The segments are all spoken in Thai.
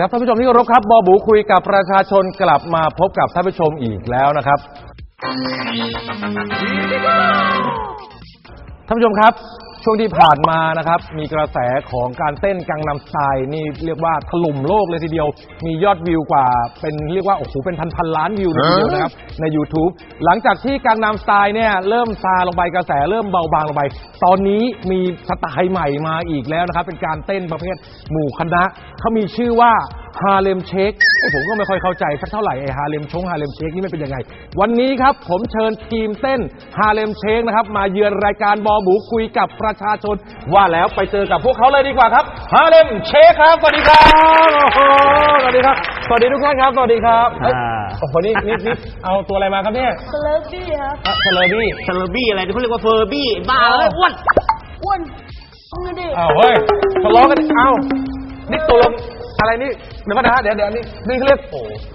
ครับท่านผู้ชมที่เคารพครับบอบูคุยกับประชาชนกลับมาพบกับท่านผู้ชมอีกแล้วนะครับท่านผู้ชมครับ ช่วงที่ผ่านมานะครับมีกระแสของการเต้นกังนำสไตล์นี่เรียกว่าถล่มโลกเลยทีเดียว มียอดวิวกว่า เป็นเรียกว่าโอ้โหเป็นพันพันล้านวิวเลยทีเดียวนะครับใน YouTube หลังจากที่กังนำสไตล์เนี่ยเริ่มซาลงไปกระแสเริ่มเบาบางลงไป ตอนนี้มีสไตล์ใหม่มาอีกแล้วนะครับเป็นการเต้นประเภทหมู่คณะเขามีชื่อว่าฮาเลมเชคผมก็ไม่ค่อยเข้าใจสักเท่าไหร่ไอ้ฮาเลมชงฮาเลมเชคนี่มันเป็นยังไง วันนี้ครับผมเชิญทีมเต้นฮาเลมเชคนะครับมาเยือนรายการบอบูคุยกับประชาชน ว่าแล้วไปเจอกับพวกเขาเลยดีกว่าครับฮาเลมเชคครับสวัสดีครับโอ้โหสวัสดีครับสวัสดีทุกท่านครับสวัสดีครับเอ้ยอ่าโอ้โหนี่นี่นี่เอาตัวอะไรมาครับเนี่ยสเลฟบี้ครับอะเซเลบี้ซาลบี้อะไรที่เขาเรียกว่าเฟอร์บี้บ้าเลยอ้วนอ้วนมึงดิอ้าวเฮ้ยทะเลาะกันเอ้านี่ตัวลง อะไรนี่เดี๋ยวก่อนนะฮะเดี๋ยวเดี๋ยวนี่นี่เขาเรียก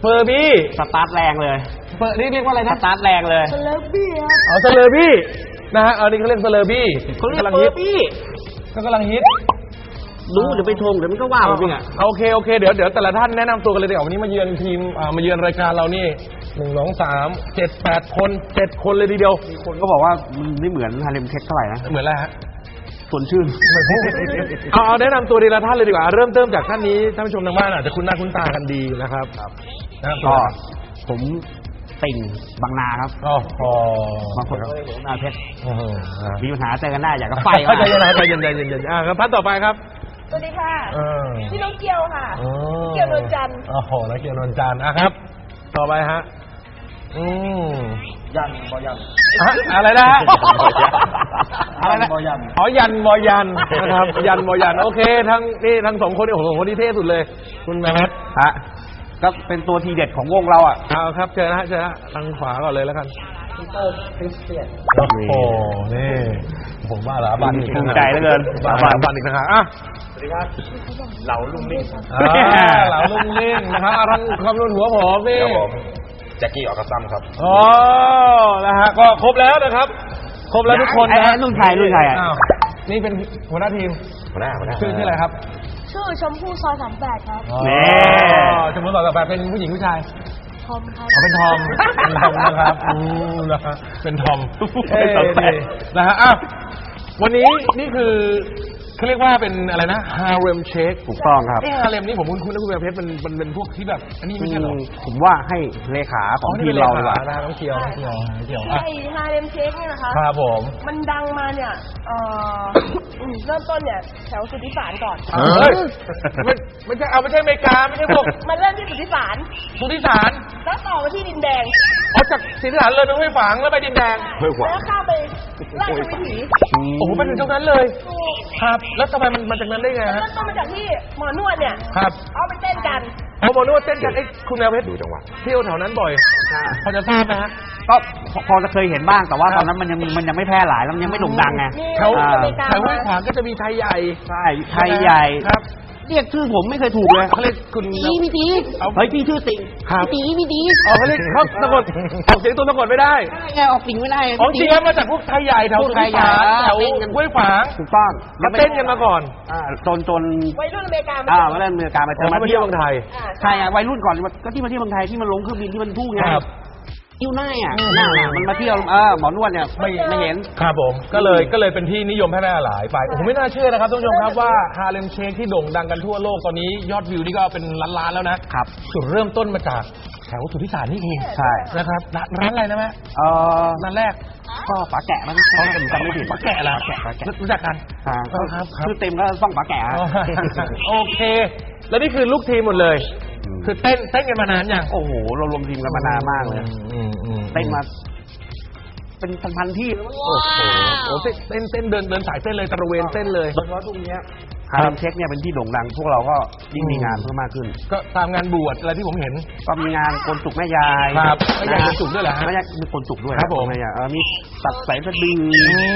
เฟอร์บี้สตาร์ทแรงเลยเฟอร์นี่เรียกว่าอะไรสนะตาร์ทแรงเลยสเลฟบี้ครับเอาเซเลอร์บี้นะฮะเอานี่เขาเรียกเซเลอร์บี้เขาเรียกกำลังเฟอฮิตร์บี้ก็กำลังฮิต รู้เดี๋ยวไปชมเดี๋ยวมันก็ว่าผมเองอะโอเคโอเคเดี๋ยวเดี๋ยวแต่ละท่านแนะนำตัวกันเลยดีกว่าวันนี้มาเยือนทีมอ่ามาเยือนรายการเรานี่หนึ่งสองสามเจ็ดแปดคนเจ็ดคนเลยทีเดียวมีคนก็บอกว่ามันไม่เหมือนฮาเลมเทคเท่าไหร่นะเหมือนอะไรฮะ สวนชื่นเอาเอาแนะนำตัวทีละท่านเลยดีกว่า เริ่มเติมจากท่านนี้ท่านผู้ชมทางบ้านอาจจะคุ้นหน้าคุ้นตากันดีนะครับแนะนำตัวก็ผมติ่งบางนาครับอ๋ออ๋อบางคนก็เรียกผมนาเพชรโอ้โหอ่ามีปัญหาเจอกันได้อยากจะไฟใจเย็นนะใจเย็นใจเย็นใจเย็นอ่าครับท่านต่อไปครับ สวัสดีค่ะเออพี่น้องเกียวค่ะอ๋อเกี่ยวนวลจันทร์ โอ้โหแล้วเกี่ยวนวลจันทร์อะครับ ต่อไปฮะ อืมยันบอยันอะอะไรนะฮะอะไรนะบอยันอ๋อยันบอยันนะครับ ยันบอยันโอเค ทั้งนี่ทั้งสองคนนี่โอ้โหคนที่เท่สุดเลย คุณแมทฮะก็เป็นตัวทีเด็ดของวงเราอะเอาครับเจอนะฮะเจอนะฮะทางขวาก่อนเลยแล้วกันโอ้โหนี่ ผมว่าเหรอบันอีกภูมิใจเหลือเกินบันบันบันอีกนะฮะอะเหลาลุงนิ่งอ่าเหลาลุงนิ่งนะครับอะทางความรุนหัวผมนี่ครับผมแจ็คกี้ออกกระซ้ำครับ อ๋อ นะฮะ ก็ครบแล้วนะครับ ครบแล้วทุกคนนะไอ้ไอ้รุ่นใครรุ่นใครอะอ้าวนี่เป็นหัวหน้าทีมหัวหน้าหัวหน้าชื่อชื่ออะไรครับชื่อชมพู่ซอยสามแปดครับอ๋อนี่สมมติต่อไปเป็นผู้หญิงผู้ชายทอมครับอ๋อเป็นทอม เป็นทอมนะครับอืมนะฮะเป็นทอมเป็นเอ้ยทอมแปดนี่นะฮะอ้าววันนี้นี่คือ เขาเรียกว่าเป็นอะไรนะฮาเร็มเชคถูกต้องครับ เอ้ฮาเร็มนี่ผมคุ้นๆนะคุณแมวเพชรมันมันเป็นพวกที่แบบ อันนี้ไม่ใช่เหรอ ผมว่าให้เลขาของทีมเราดีกว่า นะน้องเคียวน้องเคียวน้องเคียวอะไอฮาเลมเชคเนี่ยนะคะ ครับผม มันดังมาเนี่ยเอ่ออืมเริ่มต้นเนี่ยแถวสุทธิสารก่อน เฮ้ยไม่ไม่ใช่เอาไม่ใช่อเมริกาไม่ใช่พวกมันเริ่มที่สุทธิสารสุธิสารแล้วต่อมาที่ดินแดงเอาจากสุธิสารเลยไปห้วยฝางแล้วไปดินแดงเฮ้ยขวาแล้วข้ามไปราชวิถีโอ้โหไปถึงตรงนั้นเลย ถูกครับ แล้วทำไมมันมาจากนั้นได้ไงเริ่ฮะมต้นมาจากที่หมอนวดเนี่ยครับเอาไปเต้นกันเขาบอกนึกว่าเต้นกันไอ้คุณแมวเพชรดูจังหวะเที่ยวแถวนั้นบ่อยพอจะทราบไหมฮะ ก็พอพอจะเคยเห็นบ้างแต่ว่าครับตอนนั้นมันยังมันยังไม่แพร่หลายแล้วมันยังไม่โด่งดังไงนี่แถวอ่าอเมริกาแถวห้วยขวางก็จะมีไทยใหญ่ใช่ไทยใหญ่ ครับเรียกชื่อผมไม่เคยถูกเลยเขาเรียกคุณตีพี่ตีเอาเฮ้ยพี่ชื่อติ่งครับพี่ตีพี่ตีอ๋อเขาเรียกเขาสะกดออกเสียงตัวสะกดไม่ได้ใช่ไงออกติ่งไม่ได้อ๋อจริงแล้วมาจากพวกไทยใหญ่แถวพวสุกไทธิยใหญ่สารแถวเต้นกันห้วยขวางถูกต้องมาเต้นกันมาก่อนอ่าจนจนวัยรุ่นอเมริกาอ่ามาเล่นอเมริกามาเจผมอมามาเที่เที่ยยววเมืองไทยอ่าใช่ไงวัยรุ่นก่อนก็ที่มาเที่ยวเมืองไทยที่มันลงเครื่องบินที่มันพูดไง ครับยิ้วหน้าอะอืมหน้าน่ะมันมาเที่ยวเออหมอนวดเนี่ยไม่ไม่เห็น ครับผมก็เลยก็เลยเป็นที่นิยมแพร่หลายไปโอ้โหไม่น่าเชื่อนะครับท่านผู้ชมครับว่าฮาเลมเชคที่โด่งดังกันทั่วโลกตอนนี้ยอดวิวนี่ก็เป็นล้านๆแล้วนะครับจุดเริ่มต้นมาจากแถวสุทธิสารนี่เองใช่นะครับร้านร้านอะไรนะแม่เออร้านแรกก็ฝาแกะมันเขาผมจำไม่ผิดปลาแกะเหรอฝาแกะฝาแกะรู้จักกันอ่าครับครับชื่อเต็มก็ต้องฝาแกะอ๋อโอเค แล้วนี่คือลูกทีมหมดเลยอืม คือเต้นเต้นกันมานานยังโอ้โห เรารวมทีมกันมานานมากเลยอืมอืมเต้นมา เป็นพันๆที่แล้วมั้งโอ้โหโอ้เต้นเต้นเต้นเดินเดินสายเต้นเลยตระเวนเต้นเลย โดยเฉพาะช่วงเนี้ย ฮาร์ดเช็คเนี่ยเป็นที่โด่งดัง พวกเราก็ยิ่งมีงานเพิ่มมากขึ้น ก็ตามงานบวชอะไรที่ผมเห็น ก็มีงานคนจุกแม่ยายครับแม่ยายคนจุกด้วยเหรอฮะแม่ยายมีคนจุกด้วยครับผมแม่ยายเออมีตัดสายสะดือ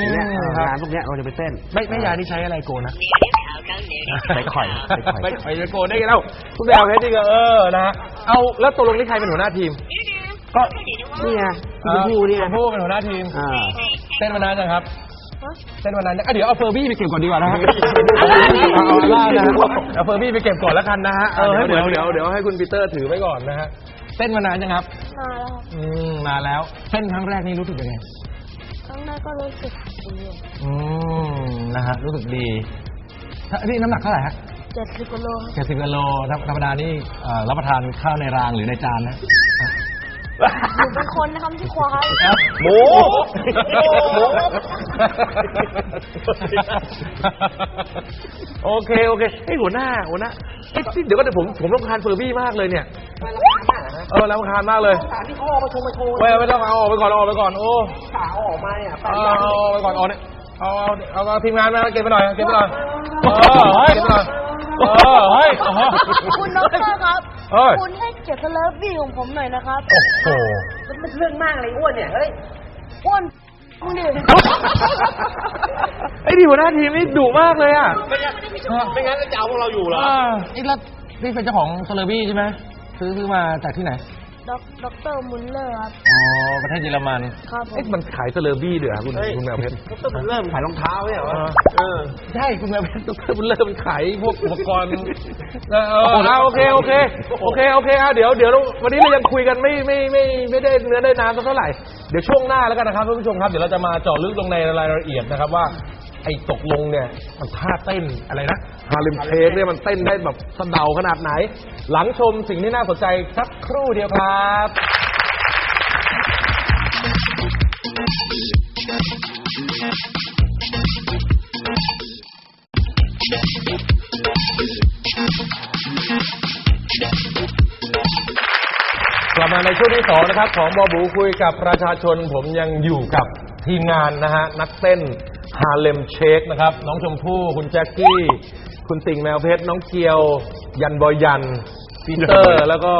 อย่างเงี้ยเออครับงานพวกเนี้ยเราจะไปเต้นไม่ไม่ยานี่ใช้อะไรโกนนะใช้ข่อยใช้ข่อยไม่ข่อยจะโกนได้ไงเล่าคุณแบลเพชรนี่ก็เออนะฮะเอาแล้วตกลงนี่ใครเป็นหัวหน้าทีมก็นี่ไงที่เป็นผู้เนี่ยชมพู่เป็นหัวหน้าทีมอ่าเต้นมานานยังครับ ฮะเต้นต้นมานานยังอะเดี๋ยวเอาเฟอร์บี้ไปเก็บก่อนดีกว่านะฮะเอาเอาล่านะฮะเอาเฟอร์บี้ไปเก็บก่อนแล้วกันนะฮะเออเดี๋ยวเดี๋ยวเดี๋ยวให้คุณปีเตอร์ถือไว้ก่อนนะฮะเต้นมานานยังครับ มาแล้วครับอืมนานแล้วเต้นครั้งแรกนี่รู้สึกยังไงครั้งแรกก็รู้สึกดีอืมนะฮะรู้สึกดีถ้านี่น้ำหนักเท่าไหร่ฮะเจ็ดสิบกิโลครับเจ็ดสิบกิโลธรรมดานี่เอ่อรับประทานข้าวในรางหรือในจานนะ หนูเป็นคนนะครับที่ควายหมู โอเคโอเคไอ้ยหัวหน้าหัวหน้าเอ้ยเดี๋ยวก็เดี๋ยวผมผมรำคาญเฟอร์บี้มากเลยเนี่ยเออรำคาญมากเลยสารที่เขาเอามาชงมาโชว์ไม่ไม่ต้องเอาออกไปก่อนเอาออกไปก่อนโอ้สาวออกมาเนี่ยแปดเอาอย่างเอาเอาไปก่อนเอาเนี่ยเอาเอาเอาเอาทีมงานมาเก็บไปหน่อยเก็บไปหน่อยเออเฮ้ยเก็บไปหน่อยเออเฮ้ยโอ้โหคุณดอกเตอร์ครับ เอ้ย คุณให้เกียรติสเลฟบี้ของผมหน่อยนะครับ โอ้โหมันเป็นเรื่องมากเลยอ้วนเนี่ยเฮ้ยอ้วน มึงดิไอ้ดีหัวหน้าทีมนี่ดุมากเลยอะไม่งั้นไม่งั้นจะเอาพวกเราอยู่เหรออ่าไอ้แล้วนี่เป็นเจ้าของเซเลบี้ใช่ไหมซื้อซื้อมาจากที่ไหนด็อกด็อกเตอร์มุลเลอร์ครับ อ๋อ ประเทศเยอรมันครับผมเอ๊ะมันขายเซเลบี้เดือคุณคุณแมวเพชรก็ต้องเริ่มขายรองเท้าเนี่ยเหรอเออ ใช่ คุณแมวเพชรดรบุญเริ่มนขายพวกอุปกรณ์เออเออเอาโอเค โอเค โอเค โอเคเอาเดี๋ยว เดี๋ยวเราวันนี้เรายังคุยกันไม่ไม่ไม่ไม่ได้เนื้อได้น้ำสักเท่าไหร่ เดี๋ยวช่วงหน้าแล้วกันนะครับท่านผู้ชมครับ เดี๋ยวเราจะมาเจาะลึกลงในรายละเอียดนะครับว่าไอ้ตกลงเนี่ยมันท่าเต้นอะไรนะฮาเลมเชคเนี่ยมันเต้นได้แบบสะเดาขนาดไหน หลังชมสิ่งที่น่าสนใจสักครู่เดียวครับ ในช่วงที่สองนะครับของบอบูคุยกับประชาชนผมยังอยู่กับทีมงานนะฮะนักเต้นฮาเลมเชคนะครับ น้องชมพู่คุณแจ็คกี้ คุณติ่งแมวเพชร น้องเกียว ยันบอยยันปีเตอร์ แล้วก็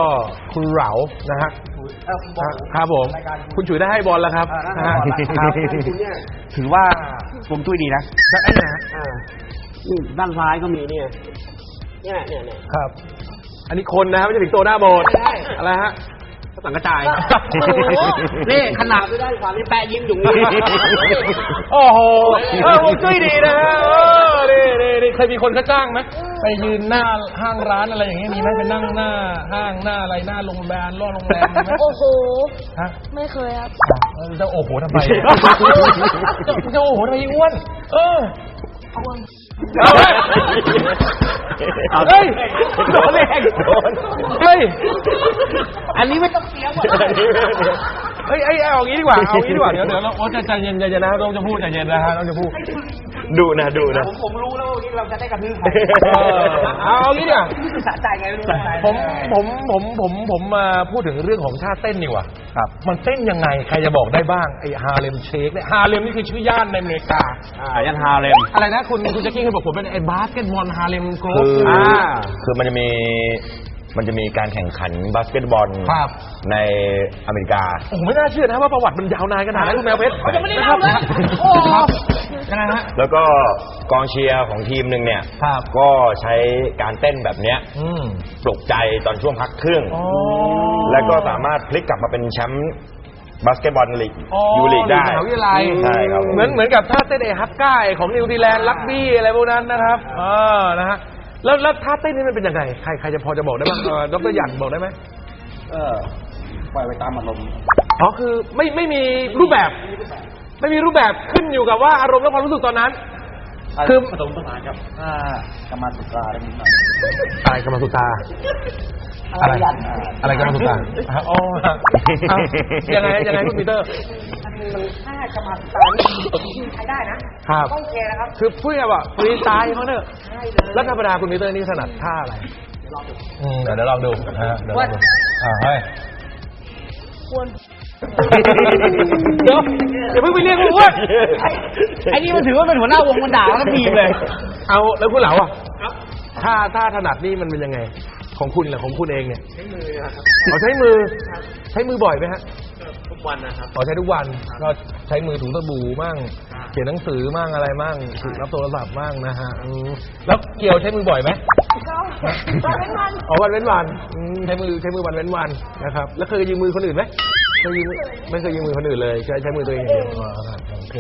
คุณเหลานะฮะเออคุณบอกครับผมคุณฉุยได้ให้บอลแล้วครับอ่านะฮะนั่นก่อนนะครับคุณเนี่ยถือว่าผมตุ้ยดีนะไอ้นะฮะอ่านี่ด้านซ้ายก็มีเนี่ยเนี่ยเนี่ยเนี่ยครับ อันนี้คนนะฮะไม่ใช่ถึงโตหน้าโบสถ์ใช่อะไรฮะ สังกระจายโอ้โหนี่ขนาดไม่ได้ความนี่แปะยิ้มอยู่นี่โอ้โหเออผมช่วยดีนะฮะเออนี่นี่นี่เคยมีคนเขาจ้างไหมไปยืนหน้าห้างร้านอะไรอย่างเงี้ยมีไหมไปนั่งหน้าห้างหน้าอะไรหน้าโรงแรมล่อโรงแรมมีไหมโอ้โหฮะไม่เคยครับเออจะโอ้โหทำไมจะจะโอ้โหทำไมอ้วนเอออ้วน เอาเว้ยเฮ้ยโดนแรงเฮ้ย อันนี้ไม่ต้องเสียหมดเฮ้ยเอ้ยเอาอย่างนี้ดีกว่าเอาอย่างนี้ดีกว่า เดี๋ยวเดี๋ยวเราโอ้ใจใจเย็นใจเย็นนะต้องจะพูดใจเย็นนะฮะต้องจะพูดดูนะดูนะ ผมผมรู้แล้วว่าวันนี้เราจะได้กระทืบเออเอาเอางี้ดีกว่า สะใจไงไม่รู้สะใจผมผมผมผมผมมาพูดถึงเรื่องของท่าเต้นดีกว่า ครับ มันเต้นยังไงใครจะบอกได้บ้างไอ้ฮาเลมเชคเนี่ยฮาเลมนี่คือชื่อย่านในอเมริกา อ่ายันฮาเลม อะไรนะคุณคุณแจ็คกี้เคยบอกผมเป็นไอ้บาสเกตบอลฮาเลมโกลคืออ่า คือมันจะมีมันจะมีการแข่งขันบาสเกตบอลครับ ในอเมริกา โอ้โหไม่น่าเชื่อนะว่าประวัติมันยาวนานขนาดนั้นคุณแมวเพชรเขายังไม่ได้นะครับเล่าเลยโอ้ครับ ยังไงฮะ แล้วก็กองเชียร์ของทีมหนึ่งเนี่ย ครับก็ใช้การเต้นแบบเนี้ยอืม ปลุกใจตอนช่วงพักครึ่ง อ๋อ แล้วก็สามารถพลิกกลับมาเป็นแชมป์บาสเกตบอลลีกอ๋อยูลีกได้มหาวิทยาลัย ใช่ครับเหมือนเหมือนกับท่าเต้นไอ้ฮับก้าไอ้ของนิวซีแลนด์ลักบี้อะไรพวกนั้นนะครับเออนะฮะแล้วแล้วท่าเต้นนี่มันเป็นยังไงใครใครจะพอจะบอกได้บ้างเออดรหยันบอกได้ไหมเออปล่อยไปตามอารมณ์ อ๋อคือไม่ไม่มีรูปแบบ ไม่มีรูปแบบขึ้นอยู่กับว่าอารมณ์และความรู้สึกตอนนั้น คือผสมผสานกับถ้ากรรมสุตราได้นิดหน่อยอะไรกรรมสุตราอะไร อะไรกรรมสุตราอ๋อเอายังไงยังไงคุณปีเตอร์มันถ้ากรรมสุตรานี่ใช้ได้นะครับต้องเคนะครับคือพูดง่ายๆว่าฟรีสไตล์เขาเนอะใช่เลยแล้วธรรมดาคุณปีเตอร์นี่ถนัดท่าอะไรอืมเดี๋ยวเดี๋ยวลองดูนะฮะเดี๋ยวลองดูอ่าเฮ้ยควร เดี๋ยวอย่าเพิ่งไปเรียกมันอ้วนไอ้นี่มันถือว่าเป็นหัวหน้าวงมันด่าแล้วทีมเลย เอาแล้วคุณเหลาอะท่าท่าถนัดนี่มันเป็นยังไง ของคุณเหรอของคุณเองเนี่ย ใช้มือครับเอาใช้มือ ใช้มือบ่อยไหมฮะทุกวันนะครับอ๋อใช้ทุกวันก็ใช้มือถูสบู่มั่ง เขียนหนังสือมั่งอะไรมั่งถือรับโทรศัพท์มั่งนะฮะอืมแล้วเกี่ยวใช้มือบ่อยไหมก็ตอนเป็นวันอ๋อวันเว้นวันอืมใช้มือใช้มือวันเว้นวันนะครับ แล้วเคยยืมมือคนอื่นไหม เคยยืมไม่เคยยืมมือคนอื่นเลย ใช้ใช้มือตัวเองอย่างเดียวอ๋อครับโอเค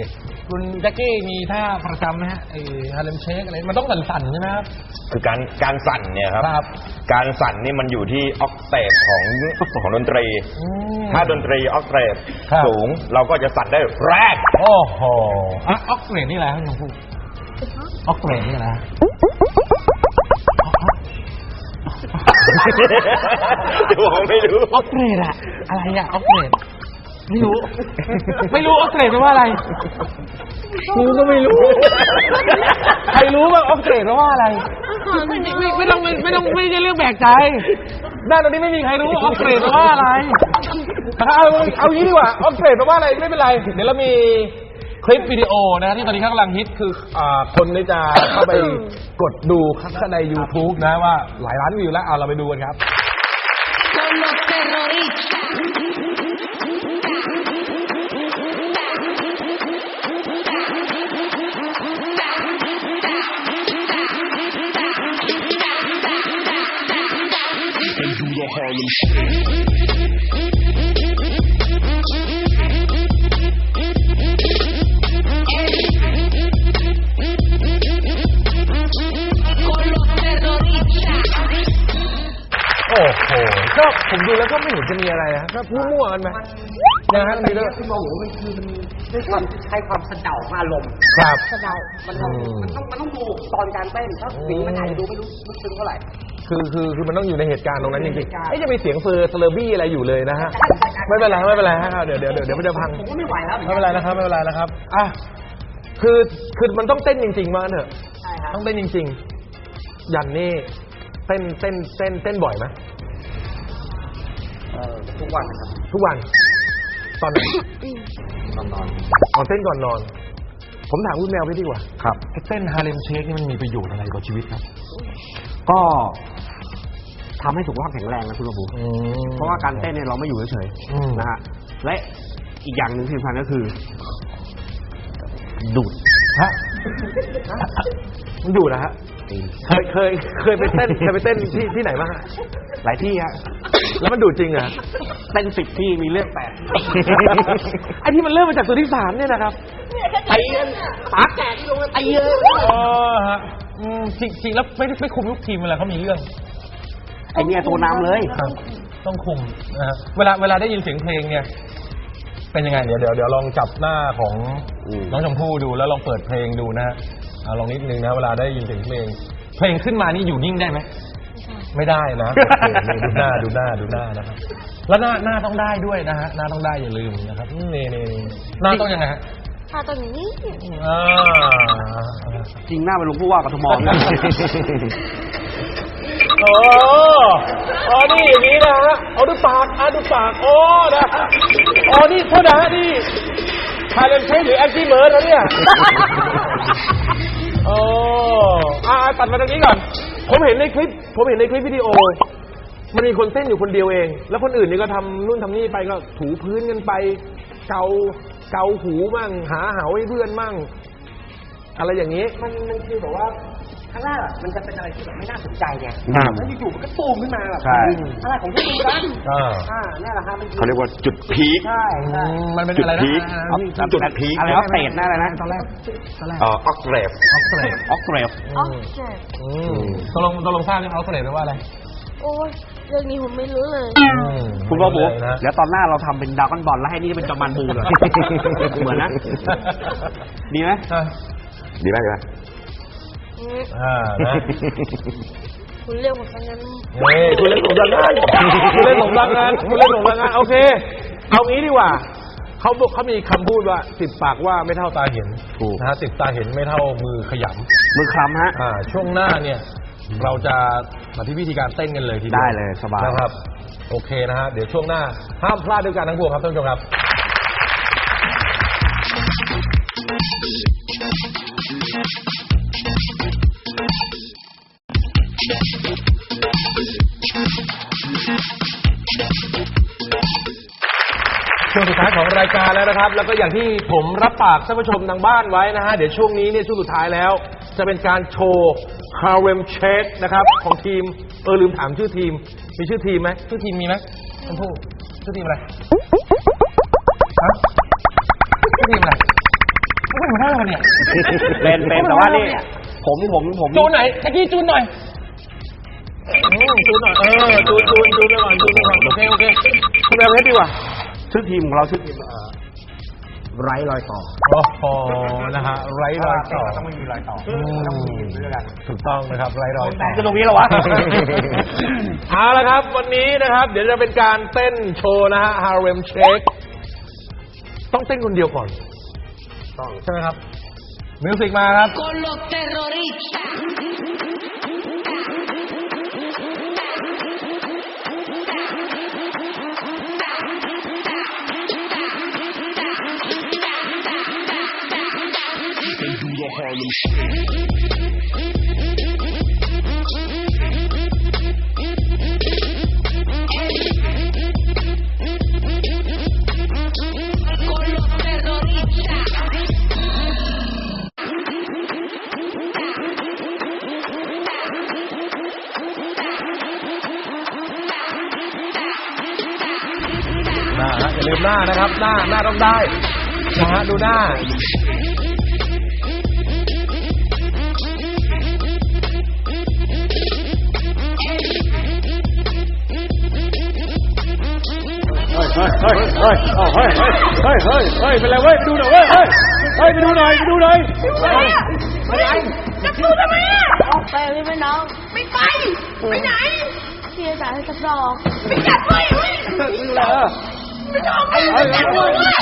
คุณแจ็คกี้มีท่าประจำไหมฮะไอ้ฮาเลมเชคอะไรมันต้องสั่นๆใช่ไหมครับ คือการการสั่นเนี่ยครับ ครับการสั่นนี่มันอยู่ที่ออกเตปของของดนตรี อืม ถ้าดนตรีออกเตปครับ สูงเราก็จะสั่นได้แรงโอ้โหอะออกเกรดนี่แหละครับคุณผู้ออกเกรดนี่แหละ เดี๋ยวผมไม่รู้ออกเกรดอะอะไรอะออกเกรดไม่รู้ ไม่รู้ออกเกรดแปลว่าอะไรกูก็ไม่รู้ ใครรู้บ้างออกเกรดแปลว่าอะไร ไม่ไม่ไม่ต้องไม่ไม่ต้องไม่ใช่เรื่องแปลกใจด้านตรงนี้ไม่มีใครรู้ออกเกรดแปลว่าอะไรเอาเอาเอางี้ดีกว่าออกเกรดแปลว่าอะไรไม่เป็นไร เดี๋ยวเรามี คลิปวิดีโอนะที่ตอนนี้เขากำลังฮิตคืออ่าคนนี่จะเข้าไปกดดูข้างใน YouTube นะว่าหลายล้านวิวแล้วเอาเราไปดูกันครับ con los terroristas. Con อ้โหก็ผมดูแล้วก็ไม่เห็นจะมีอะไรนะก็มั่วๆกันไปนะฮะมีแล้วที่มองหูมันคือมันด้วยความใช้ความสะเดาของอารมณ์ครับสะเดามันต้องอืม มันต้องมันต้องดูตอนการเต้นถ้าสีมันอาจจะดูไม่รู้ลึกซึ้งเท่าไหร่ คือคือคือมันต้องอยู่ในเหตุการณ์ตรงนั้นจริงเหตุการณ์ๆไม่จะมีเสียงเฟอร์เซเลอร์บี้อะไรอยู่เลยนะฮะไม่เป็นไรไม่เป็นไรฮะเดี๋ยวเดี๋ยวเดี๋ยวเดี๋ยวมันจะพัง ผมก็ไม่ไหวแล้วไม่เป็นไรนะครับไม่เป็นไรนะครับอะคือคือมันต้องเต้นจริงๆมาเถอะ ใช่ครับต้องเต้นจริง ๆ ยันนี่ เต้นเต้นเต้นเต้นบ่อยไหมเออทุกวันนะครับทุกวัน ตอนไหนตอนนอนตอนเต้นก่อนนอน ผมถามคุณแมวพี่ดีกว่าครับไอ้เต้นฮาเลมเชคนี่มันมีประโยชน์อะไรกับชีวิตครับ ก็ทำให้สุขภาพแข็งแรงนะคุณระบุอืมเพราะว่าการเต้นเนี่ยเราไม่อยู่เฉยอืม ๆนะฮะและอีกอย่างหนึ่งที่สำคัญก็คือ ดูดฮะมันอยู่นะฮะ ตีนเคยเคยเคยไปเต้นเคยไปเต้นที่ที่ไหนบ้างฮะหลายที่ฮะแล้วมันดูดจริงเหรอเต้นสิบที่มีเรื่องแปดไอ้ที่มันเริ่มมาจากตัวที่สามเนี่ยนะครับตีกันปากแตกที่ลงมาตีเยอะอ๋อฮะอืมจริงจริงแล้วไม่ได้ไม่คุมลูกทีมเวลาเขามีเรื่องไอเนี่ยตัวนำเลยครับ ต้องคุมนะฮะเวลาเวลาได้ยินเสียงเพลงเนี่ยเป็นยังไงเดี๋ยวเดี๋ยวเดี๋ยวลองจับหน้าของอืมน้องชมพู่ดูแล้วลองเปิดเพลงดูนะฮะ อ่าลองนิดนึงนะเวลาได้ยินเสียงเพลง เพลงขึ้นมานี่อยู่นิ่งได้ไหม ไม่ได้นะโอเคนี่ดูหน้าดูหน้าดูหน้านะครับ แล้วหน้าหน้าต้องได้ด้วยนะฮะหน้าต้องได้อย่าลืมนะครับนี่นี่นี่หน้าต้องยังไงฮะถ้าตรงนี้อ่าจริงหน้าเป็นหลวงผู้ว่ากทมเนี่ยโอ้อ๋อนี่อย่างนี้นะฮะเอาดูปากอะดูปากโอ้นะอ๋อนี่โทษนะฮะนี่ไทยแลนด์เชหรือแอนตี้เมิร์ดแล้วเนี่ย โอ้อ่าตัดมาตรงนี้ก่อน ผมเห็นในคลิป ผมเห็นในคลิปวิดีโอ มันมีคนเต้นอยู่คนเดียวเอง แล้วคนอื่นนี่ก็ทำนู่นทำนี่ไปก็ถูพื้นกันไป เกาเกาหูมั่ง หาเหาให้เพื่อนมั่ง อะไรอย่างนี้ มันมันคือแบบว่า ข้างล่างอะมันจะเป็นอะไรที่แบบไม่น่าสนใจไงครับแล้วอยู่ๆมันก็ตูมขึ้นมาแบบใช่ อะไรของที่ดูกันอ่าอ่านี่นแหละครับมันคือเขาเรียกว่าจุดพีค ใช่ใช่มันเป็นจุดอะไรนะพีคอ่าเอาจุดพีค อะไรวะเตดหน้าอะไรนะตอนแรกตอนแรกเอ่อออกเตปออสเตรเลียออกเกรฟออกเจ็ดอืมตกลงตกลงทราบยังออสเตรเลียแปลว่าอะไรโอ้ยเรื่องนี้ผมไม่รู้เลย คุณระบุเลยนะเดี๋ยวตอนหน้าเราทำเป็นดรากอนบอลแล้วให้นี่เป็นจอมันบูเลยเหมือนนะ ดีไหมอะดีมากเลยอืม อ่านะคุณเรียกผมซะงั้นนี่คุณเล่นสมรักงานคุณเล่นสมรักงานคุณเล่นสมรักงานโอเค เอางี้ดีกว่าเขาบอกเขามีคำพูดว่าสิบปากว่าไม่เท่าตาเห็นถูก นะฮะสิบตาเห็นไม่เท่ามือขยำมือคลำฮะอ่า ช่วงหน้าเนี่ย เราจะมาที่วิธีการเต้นกันเลยทีเดียวได้เลยสบาย นะครับ โอเคนะฮะเดี๋ยวช่วงหน้าห้ามพลาดด้วยกันทั้งพวงครับท่านผู้ชมครับ รายการแล้วนะครับ แล้วก็อย่างที่ผมรับปากท่านผู้ชมทางบ้านไว้นะฮะ เดี๋ยวช่วงนี้เนี่ยช่วงสุดท้ายแล้ว จะเป็นการโชว์ฮา r ร m เช k นะครับ ของทีม เออลืมถามชื่อทีม มีชื่อทีมไหมชื่อทีมมีไหมชมพู่ชื่อทีมอะไรฮะไม่ทีมอะไรไม่เป็นหัวหน้าวันเนี่ยเป็นเป็นแต่ว่านี่ผมผมผมจูนไหนตะกี้จูนหน่อยจูนหน่อยเออจูนจูนจูนไปก่อนจูนไปก่อนโอเคโอเคคุณเอาเพชรดีกว่า ชื่อทีมของเราชื่อทีมไร้รอยต่อโอ้โหนะฮะไร้รอยต่อ ต้องไม่มีรอยต่ออืมต้องมีด้วยกัน ถูกต้องนะครับไร้รอยแต่ต่อ จะตรงนี้เหรอวะ เอาละครับ วันนี้นะครับ เดี๋ยวจะเป็นการเต้นโชว์นะฮะ Harlem Shake ต้องเต้นคนเดียวก่อนต้องใช่ไหมครับ มิวสิกมาครับ con los terroristas. 'Con los terroristas. หน้าฮะอย่าลืมหน้านะครับ หน้าหน้าต้องได้นะฮะดูหน้า เฮ้ยเฮ้ยเฮ้ยเฮ้ยเฮ้ยเฮ้ยเป็นไรเว้ยไปดูหน่อยเว้ยเฮ้ยเฮ้ยไปดูหน่อยไปดูหน่อยไปไหนจะดูทำไมอะออกไปเลยไหมน้องไม่ไปไปไหนพี่จะจ่ายให้สักดอกไม่จัดด้ยเว้ยเออไม่ชอบไปไม่จัดด้วยเว้ย